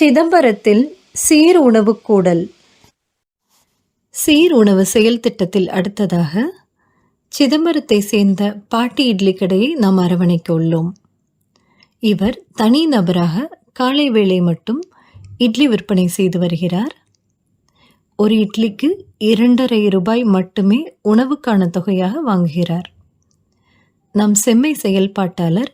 சிதம்பரத்தில் சீர் உணவு கூடல். சீர் உணவு செயல் திட்டத்தில் அடுத்ததாக சிதம்பரத்தை சேர்ந்த பாட்டி இட்லி கடையை நாம் அரவணைக்க உள்ளோம். இவர் தனி நபராக காலை வேளை மட்டும் இட்லி விற்பனை செய்து வருகிறார். ஒரு இட்லிக்கு இரண்டரை ரூபாய் மட்டுமே உணவுக்கான தொகையாக வாங்குகிறார். நம் செம்மை செயல்பாட்டாளர்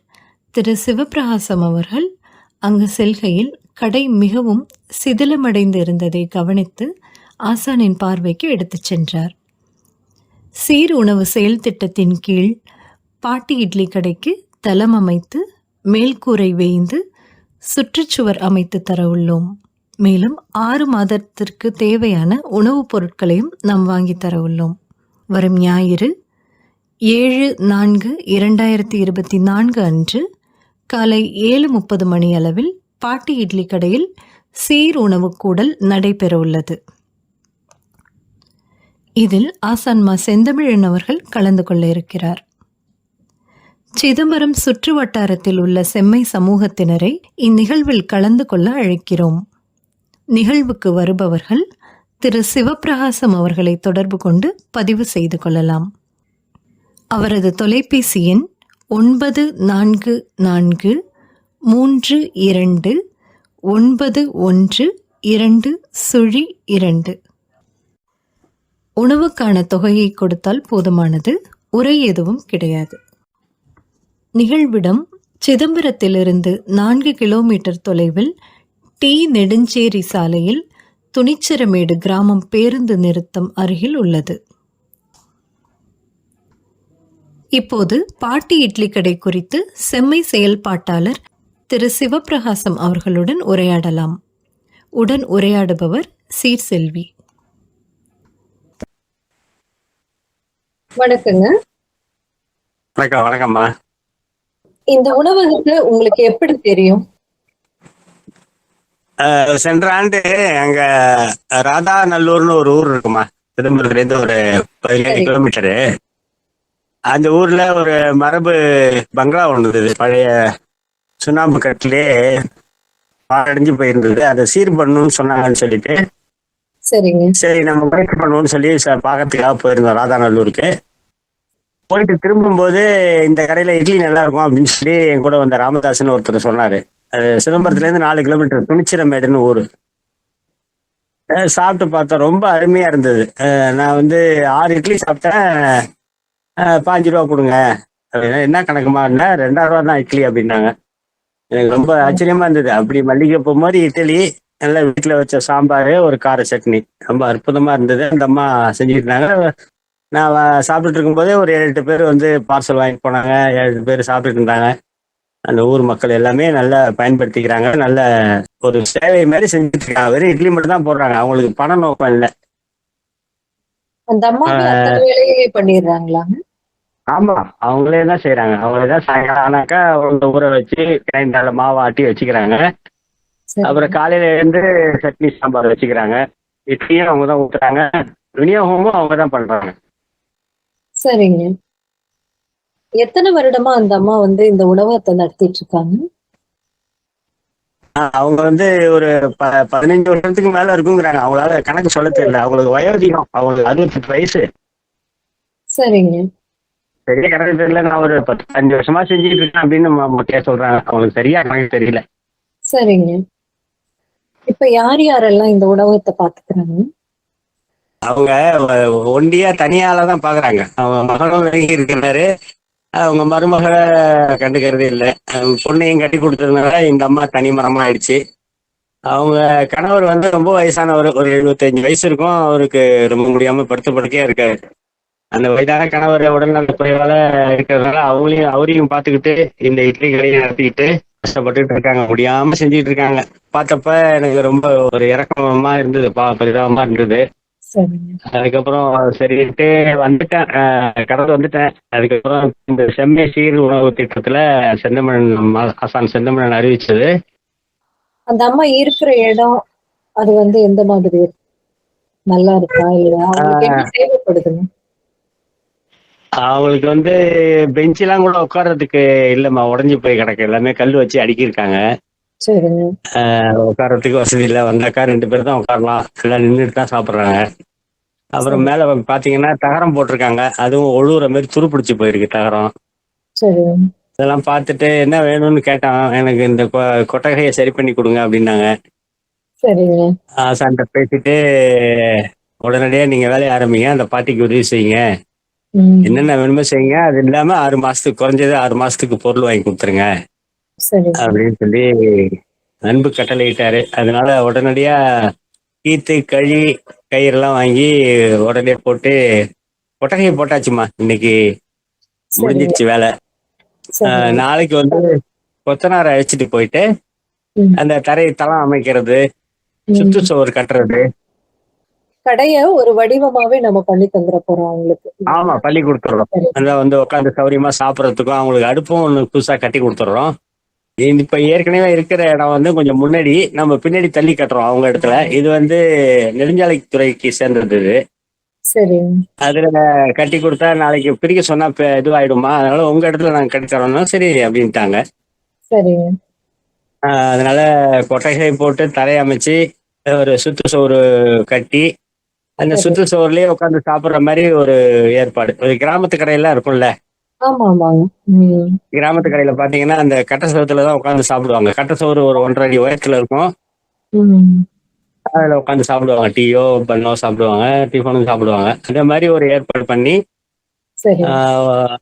திரு சிவபிரகாசம் அவர்கள் அங்கு செல்கையில் கடை மிகவும் சிதிலமடைந்து இருந்ததை கவனித்து ஆசானின் பார்வைக்கு எடுத்துச் சென்றார். சீர் உணவு செயல் திட்டத்தின் கீழ் பாட்டி இட்லி கடைக்கு தளம் அமைத்து மேல்கூரை வேய்ந்து சுற்றுச்சுவர் அமைத்து தர உள்ளோம். மேலும் ஆறு மாதத்திற்கு தேவையான உணவுப் பொருட்களையும் நாம் வாங்கி தர உள்ளோம். வரும் ஞாயிறு ஏழு நான்கு இரண்டாயிரத்தி இருபத்தி நான்கு அன்று காலை ஏழு முப்பது மணி அளவில் பாட்டி இட்லி கடையில் சீர் உணவு கூடல் நடைபெற உள்ளது. இதில் ஆசான்மா செந்தமிழன் அவர்கள் கலந்து கொள்ள இருக்கிறார். சிதம்பரம் சுற்று வட்டாரத்தில் உள்ள செம்மை சமூகத்தினரை இந்நிகழ்வில் கலந்து கொள்ள அழைக்கிறோம். நிகழ்வுக்கு வருபவர்கள் திரு சிவப்பிரகாசம் அவர்களை தொடர்பு கொண்டு பதிவு செய்து கொள்ளலாம். அவரது தொலைபேசி எண் ஒன்பது நான்கு நான்கு மூன்று இரண்டு ஒன்பது ஒன்று இரண்டு சுழி இரண்டு. உணவுக்கான தொகையை கொடுத்தால் போதுமானது உரை எதுவும் கிடையாது. நிகழ்விடம் சிதம்பரத்திலிருந்து நான்கு கிலோமீட்டர் தொலைவில் டி. நெடுஞ்சேரி சாலையில் துணிச்சிரமேடு கிராமம் பேருந்து நிறுத்தம் அருகில் உள்ளது. இப்போது பாட்டி இட்லி கடை குறித்து செம்மை செயல்பாட்டாளர் திரு சிவப்பிரகாசம் அவர்களுடன் உரையாடலாம். உடன் உரையாடுபவர் சீர்செல்வி. வணக்கங்க. வணக்கம் வணக்கம்மா. இந்த உணவகத்தை உங்களுக்கு எப்படி தெரியும்? சென்ற ஆண்டு அங்க ராதாநல்லூர்னு ஒரு ஊர் இருக்குமா? சிதம்பரத்துல இருந்து ஒரு பதினேழு சரி. கிலோமீட்டரு அந்த ஊர்ல ஒரு மரபு பங்களா ஒன்று இருந்தது பழைய சுண்ணாம்பு கட்டிலே பாழடைஞ்சு போயிருந்தது. அதை சீர் பண்ணணும்னு சொன்னாங்கன்னு சொல்லிட்டு. சரிங்க. சரி நம்ம முயற்சி பண்ணுவோம்னு சொல்லி பார்க்கறதுக்காக போயிருந்தோம் ராதாநல்லூருக்கு. போயிட்டு திரும்பும்போது இந்த கடையில இட்லி நல்லா இருக்கும் அப்படின்னு சொல்லி என் கூட வந்த ராமதாஸ்னு ஒருத்தர் சொன்னாரு. அது சிதம்பரத்துல இருந்து நாலு கிலோமீட்டர் துணிச்சிரமேடுன்னு ஊரு. சாப்பிட்டு பார்த்தேன் ரொம்ப அருமையா இருந்தது. நான் வந்து ஆறு இட்லி சாப்பிட்டேன். பாஞ்சு ரூபா கொடுங்க. அப்படின்னா என்ன கணக்குமான்னா ரெண்டாயிரம் ரூபா தான் இட்லி அப்படின்னாங்க. எனக்கு ரொம்ப ஆச்சரியமா இருந்தது. அப்படி மல்லிகைப்பூ மாதிரி இட்லி நல்லா வீட்டுல வச்ச சாம்பார் ஒரு கார சட்னி. ரொம்ப அற்புதமா இருந்தது. அந்த அம்மா செஞ்சுருந்தாங்க. நான் சாப்பிட்டுட்டு இருக்கும்போதே ஒரு ஏழு எட்டு பேர் வந்து பார்சல் வாங்கிட்டு போனாங்க. ஏழு எட்டு பேர் சாப்பிட்டுட்டு இருந்தாங்க. அந்த ஊர் மக்கள் எல்லாமே நல்லா பயன்படுத்திக்கிறாங்க. நல்ல ஒரு சேவை மாதிரி செஞ்சுட்டு இருக்காங்க வெறும் இட்லி மட்டும் தான் போடுறாங்க. அவங்களுக்கு பண நோக்கம் இல்லை. பண்ணிடுறாங்களாங்க? ஆமா அவங்களே தான் செய்யறாங்க அவங்களே தான் சாயங்காலம் ஆனாக்கா அவங்க ஊற வச்சு கிரைண்டர்ல மாவு ஆட்டி வச்சுக்கிறாங்க. அப்புறம் காலையில இருந்து சட்னி சாம்பார் வச்சுக்கிறாங்க. இட்லியும் அவங்க தான் ஊத்துறாங்க. விநியோகமும் அவங்க தான் பண்றாங்க. சரிங்க. எத்தனை வருடமா அந்த அம்மா வந்து இந்த உணவகத்தை நடத்திட்டு இருக்காங்க அவங்க வந்து ஒரு பதினஞ்சு வருஷத்துக்கு மேல இருக்குங்கிறாங்க. அவங்களால கணக்கு சொல்ல தெரியல. அவங்களுக்கு வயோதிகம் அவங்களுக்கு அறுபத்தெட்டு வயசு. சரிங்க. பெரிய கணக்கு தெரியல நான் ஒரு பத்து அஞ்சு வருஷமா செஞ்சுட்டு இருக்கேன் அப்படின்னு மொட்டையா சொல்றாங்க. அவங்களுக்கு சரியா கணக்கு தெரியல. சரிங்க. இப்ப யார் யாரெல்லாம் இந்த உணவகத்தை பாத்துக்கிறாங்க அவங்க ஒண்டியா தனியால தான் பாக்குறாங்க அவங்க மகனும் விலகி இருக்கிறாரு. அவங்க மருமகளை கண்டுக்கிறதே இல்லை. பொண்ணையும் கட்டி கொடுத்ததுனால இந்த அம்மா தனி மரமா ஆயிடுச்சு. அவங்க கணவர் வந்து ரொம்ப வயசானவர். ஒரு எழுபத்தஞ்சு வயசு இருக்கும். அவருக்கு ரொம்ப முடியாம படுத்த படுக்கையா இருக்காரு. அந்த வயதான கணவர் உடல்நல குறைவால இருக்கிறதுனால அவங்களையும் அவரையும் பார்த்துக்கிட்டு இந்த இட்லி கடையை நடத்திக்கிட்டு கஷ்டப்பட்டுட்டு இருக்காங்க. முடியாம செஞ்சுட்டு இருக்காங்க. பார்த்தப்ப எனக்கு ரொம்ப ஒரு இறக்கமா இருந்தது பா பரிதாபமா இருந்தது. அதுக்கப்புறம் சரின்ட்டு வந்துட்டேன். கடந்து வந்துட்டேன். அதுக்கப்புறம் இந்த செம்மை சீர் உணவு திட்டத்துல செந்தமிழன் ஆசான் செந்தமிழன் அறிவிச்சது. அந்த அம்மா இருக்கிற இடம் அது வந்து எந்த மாதிரி? நல்லா இருக்கா இல்லையா? தேவைப்படுதுங்க அவங்களுக்கு வந்து பெஞ்செல்லாம் கூட உட்கார்றதுக்கு இல்லைம்மா உடஞ்சி போய் கிடக்கு. எல்லாமே கல் வச்சு அடுக்கியிருக்காங்க. சரிங்க. உட்காரத்துக்கு வசதி இல்லை. வந்தாக்கா ரெண்டு பேர் தான் உட்காரலாம். எல்லாம் நின்றுட்டு தான் சாப்பிட்றாங்க. அப்புறம் மேலே பார்த்தீங்கன்னா தகரம் போட்டிருக்காங்க. அதுவும் ஒழுகுற மாதிரி துருப்பிடிச்சு போயிருக்கு தகரம். இதெல்லாம் பார்த்துட்டு என்ன வேணும்னு கேட்டான். எனக்கு இந்த கொட்டகையை சரி பண்ணி கொடுங்க அப்படின்னாங்க. ஆசான்ட்ட பேசிட்டு உடனடியாக நீங்கள் வேலையை ஆரம்பிங்க. அந்த பாட்டிக்கு உதவி செய்யுங்க. என்னென்ன வேணுமோ செய்யுங்க. அது இல்லாமல் ஆறு மாதத்துக்கு குறைஞ்சது ஆறு மாதத்துக்கு பொருள் வாங்கி கொடுத்துருங்க. அப்படின்னு சொல்லி அன்பு கட்டளையிட்டாரு. அதனால உடனடியா கீத்து கழி கயிறெல்லாம் வாங்கி உடனே போட்டு கொட்டகையை போட்டாச்சுமா இன்னைக்கு முடிஞ்சிருச்சு வேலை. நாளைக்கு வந்து கொத்தனாரை அழைச்சிட்டு போயிட்டு. அந்த தரை தளம் அமைக்கிறது சுற்று சுவர் கட்டுறது கடைய ஒரு வடிவமாவே நம்ம பண்ணி தந்துட போறோம் அவங்களுக்கு. ஆமா பண்ணி கொடுத்துட்றோம் சரி. அந்த வந்து உட்காந்து சௌரியமா சாப்பிட்றதுக்கும் அவங்களுக்கு அடுப்பும் ஒன்று புதுசா கட்டி கொடுத்துட்றோம். இப்ப ஏற்கனவே இருக்கிற இடம் வந்து கொஞ்சம் முன்னாடி நம்ம பின்னாடி தள்ளி கட்டுறோம் அவங்க இடத்துல. இது வந்து நெடுஞ்சாலைத்துறைக்கு சேர்ந்தது இது. சரிங்க அதுல கட்டி கொடுத்தா நாளைக்கு பிரிக்க சொன்னா இப்ப இதுவாயிடுமா? அதனால உங்க இடத்துல நாங்க கட்டி தரோம்னா சரி அப்படின்ட்டாங்க. சரிங்க ஆஹ் அதனால கொட்டகை போட்டு தரை அமைச்சு ஒரு சுத்து சோறு கட்டி அந்த. சுத்து சோறுலயே உட்காந்து சாப்பிடுற மாதிரி ஒரு ஏற்பாடு. ஒரு கிராமத்து கடையெல்லாம் இருக்கும்ல? கிராமத்து கடையில பாத்தீங்கன்னா அந்த கட்ட சோத்துல தான் உட்காந்து சாப்பிடுவாங்க. கட்ட சோறு ஒரு ஒன்றரை அடி உயரத்துல இருக்கும். அதுல உட்காந்து சாப்பிடுவாங்க. டீயோ பண்ணோ சாப்பிடுவாங்க. டிஃபனும் சாப்பிடுவாங்க. அந்த மாதிரி ஒரு ஏற்பாடு பண்ணி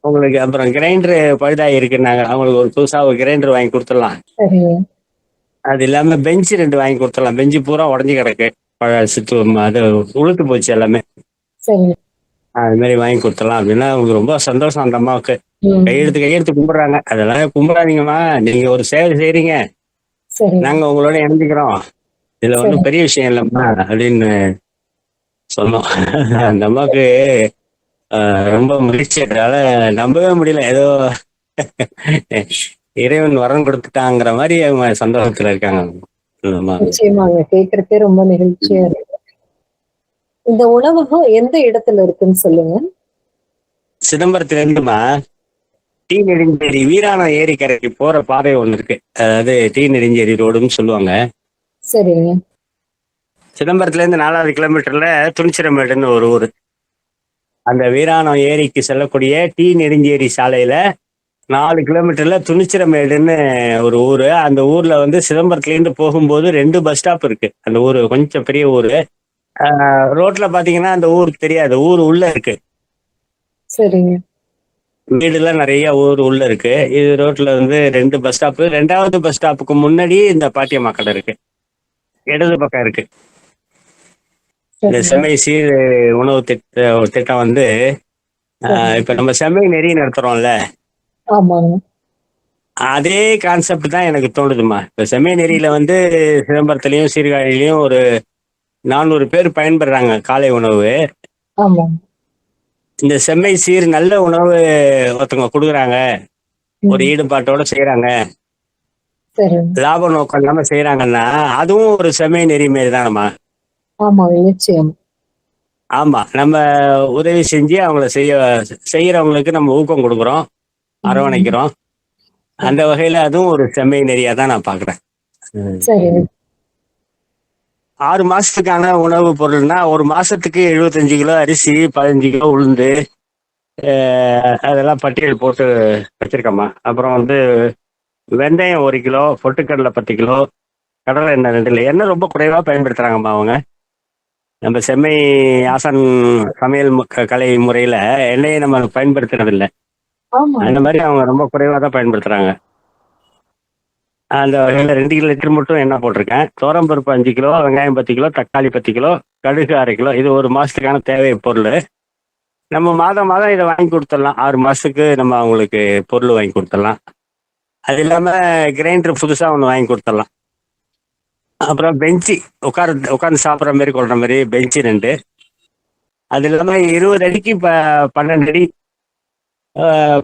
அவங்களுக்கு அப்புறம் கிரைண்டர் பழுதாகி இருக்குன்னாங்க அவங்களுக்கு ஒரு புதுசா ஒரு கிரைண்டர் வாங்கி கொடுத்துடலாம். அது இல்லாம பெஞ்சு ரெண்டு வாங்கி கொடுத்துடலாம். பெஞ்சு பூரா உடஞ்சி கிடக்கு. பழ சித்து அது உளுத்து போச்சு எல்லாமே. அது மாதிரி வாங்கி கொடுத்துடலாம் அப்படின்னா அவங்களுக்கு ரொம்ப சந்தோஷம் அந்த அம்மாவுக்கு. கையெழுத்து கையெழுத்து கும்பிடுறாங்க. அதெல்லாம் கும்பிடாதீங்கம்மா. நீங்க ஒரு சேவை செய்றீங்க. சரிங்க நாங்க உங்களோட இணைஞ்சுக்கிறோம். இதுல ஒன்றும் பெரிய விஷயம் இல்லைம்மா அப்படின்னு சொன்னோம். அந்த அம்மாவுக்கு ரொம்ப மகிழ்ச்சி. அதனால நம்பவே முடியல. ஏதோ இறைவன் வரம் கொடுத்துட்டாங்கிற மாதிரி அவங்க சந்தோஷத்துல இருக்காங்க. நிச்சயமாங்க. கேக்குறதுக்கே ரொம்ப நெகிழ்ச்சியா இருக்கு. இந்த உணவகம் எந்த இடத்துல இருக்குன்னு சொல்லுங்க. சிதம்பரத்துல இருந்துமா டி நெடுஞ்சேரி வீராணம் ஏரிக்கரைக்கு போற பாதை ஒண்ணு இருக்கு. அதாவது டி நெடுஞ்சேரி ரோடுன்னு சொல்லுவாங்க. சரிங்க. சிதம்பரத்துல இருந்து நாலாவது கிலோமீட்டர்ல துணிச்சிரமேடுன்னு ஒரு ஊர். அந்த வீராணம் ஏரிக்கு செல்லக்கூடிய டி நெடுஞ்சேரி சாலையில நாலு கிலோமீட்டர்ல துணிச்சிரமேடுன்னு ஒரு ஊரு. அந்த ஊர்ல வந்து சிதம்பரத்துல இருந்து போகும்போது ரெண்டு பஸ் ஸ்டாப் இருக்கு. அந்த ஊரு கொஞ்சம் பெரிய ஊரு. ரோட்ல பாத்தீங்கன்னா அந்த ஊருக்கு தெரியாது. ஊர் உள்ள இருக்கு. சரிங்க. வீடுலாம் நிறைய ஊர் உள்ள இருக்கு. இது ரோட்ல வந்து ரெண்டு பஸ் ஸ்டாப் ரெண்டாவது பஸ் ஸ்டாப்புக்கு முன்னாடி இந்த பாட்டியம்மா கடை இருக்கு. இடது பக்கம் இருக்கு. இந்த செம்மை சீர் உணவு திட்ட திட்டம் வந்து இப்ப நம்ம செம்மை நெறி நடத்துறோம்ல. ஆமாங்க. அதே கான்செப்ட் தான் எனக்கு தோணுதுமா இப்ப செம்மை நெறியில வந்து சிதம்பரத்துலயும் சீர்காழிலையும் ஒரு நானூறு பேர் பயன்படுறாங்க காலை உணவு. இந்த செம்மை சீர் நல்ல உணவு ஒருத்தவங்க கொடுக்குறாங்க. ஒரு ஈடுபாட்டோட செய்யறாங்க லாப நோக்கம் இல்லாம செய்யறாங்கன்னா அதுவும் ஒரு செம்மை நெறி மாரி தானம்மா. ஆமா நம்ம உதவி செஞ்சு அவங்கள செய்ய செய்யறவங்களுக்கு நம்ம ஊக்கம் கொடுக்குறோம். அரவணைக்கிறோம். அந்த வகையில அதுவும் ஒரு செம்மை நெறியா தான் நான் பாக்குறேன். ஆறு மாசத்துக்கான உணவு பொருள்னா ஒரு மாசத்துக்கு எழுபத்தஞ்சு கிலோ அரிசி பதினஞ்சு கிலோ உளுந்து அதெல்லாம் பட்டியல் போட்டு வச்சிருக்கேம்மா. அப்புறம் வந்து வெந்தயம் ஒரு கிலோ பொட்டுக்கடலை பத்து கிலோ கடலை எண்ணெய் ரெண்டு இல்லை எண்ணெய் ரொம்ப குறைவா பயன்படுத்துறாங்கம்மா அவங்க. நம்ம செம்மை ஆசன் சமையல் கலை முறையில எண்ணெயை நம்ம பயன்படுத்துறது இல்ல ஆமா அந்த மாதிரி அவங்க ரொம்ப குறைவா தான் பயன்படுத்துறாங்க. அந்த வகையில ரெண்டு கிலோ லிட்டர் மட்டும் என்ன போட்டிருக்கேன். தோரம்பருப்பு அஞ்சு கிலோ வெங்காயம் பத்து கிலோ தக்காளி பத்து கிலோ கடுகு அரை கிலோ இது ஒரு மாசத்துக்கான தேவை பொருள். நம்ம மாதம் மாதம் இதை வாங்கி கொடுத்துடலாம். ஆறு மாசத்துக்கு நம்ம அவங்களுக்கு பொருள் வாங்கி கொடுத்துடலாம். அது இல்லாம கிரைண்டர் புதுசா ஒன்று வாங்கி கொடுத்துடலாம். அப்புறம் பெஞ்சு உட்கார உட்காந்து சாப்பிட்ற மாதிரி கொள்ற மாதிரி பெஞ்சு ரெண்டு. அது இல்லாம இருபது அடிக்கு ப பன்னெண்டு அடி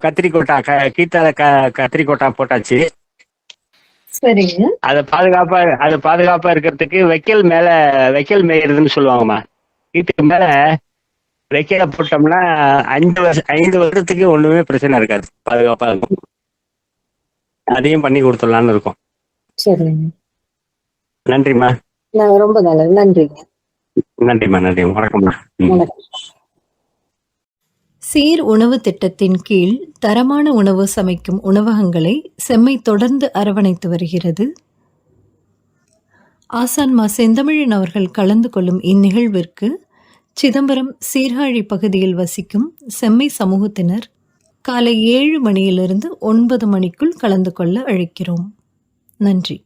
கத்திரிக்கோட்டா கீத்தால க கத்திரிக்கோட்டா போட்டாச்சு. சரிங்க. அதை பாதுகாப்பா அது பாதுகாப்பா இருக்கிறதுக்கு வைக்கல் மேல வைக்கல் மேயிறதுன்னு சொல்லுவாங்கம்மா. வீட்டுக்கு மேல வைக்கல போட்டோம்னா அஞ்சு வருஷம் ஐந்து வருஷத்துக்கு ஒண்ணுமே பிரச்சனை இருக்காது. பாதுகாப்பா இருக்கும். அதையும் பண்ணி கொடுத்துடலான்னு இருக்கோம். சரிங்க. நன்றிம்மா. நான் ரொம்ப நல்லது. நன்றிங்க. நன்றிம்மா நன்றி வணக்கம்மா. சீர் உணவு திட்டத்தின் கீழ் தரமான உணவு சமைக்கும் உணவகங்களை செம்மை தொடர்ந்து அரவணைத்து வருகிறது. ஆசான்மா செந்தமிழன் அவர்கள் கலந்து கொள்ளும் இந்நிகழ்விற்கு சிதம்பரம் சீர்காழி பகுதியில் வசிக்கும் செம்மை சமூகத்தினர் காலை ஏழு மணியிலிருந்து ஒன்பது மணிக்குள் கலந்து கொள்ள அழைக்கிறோம். நன்றி.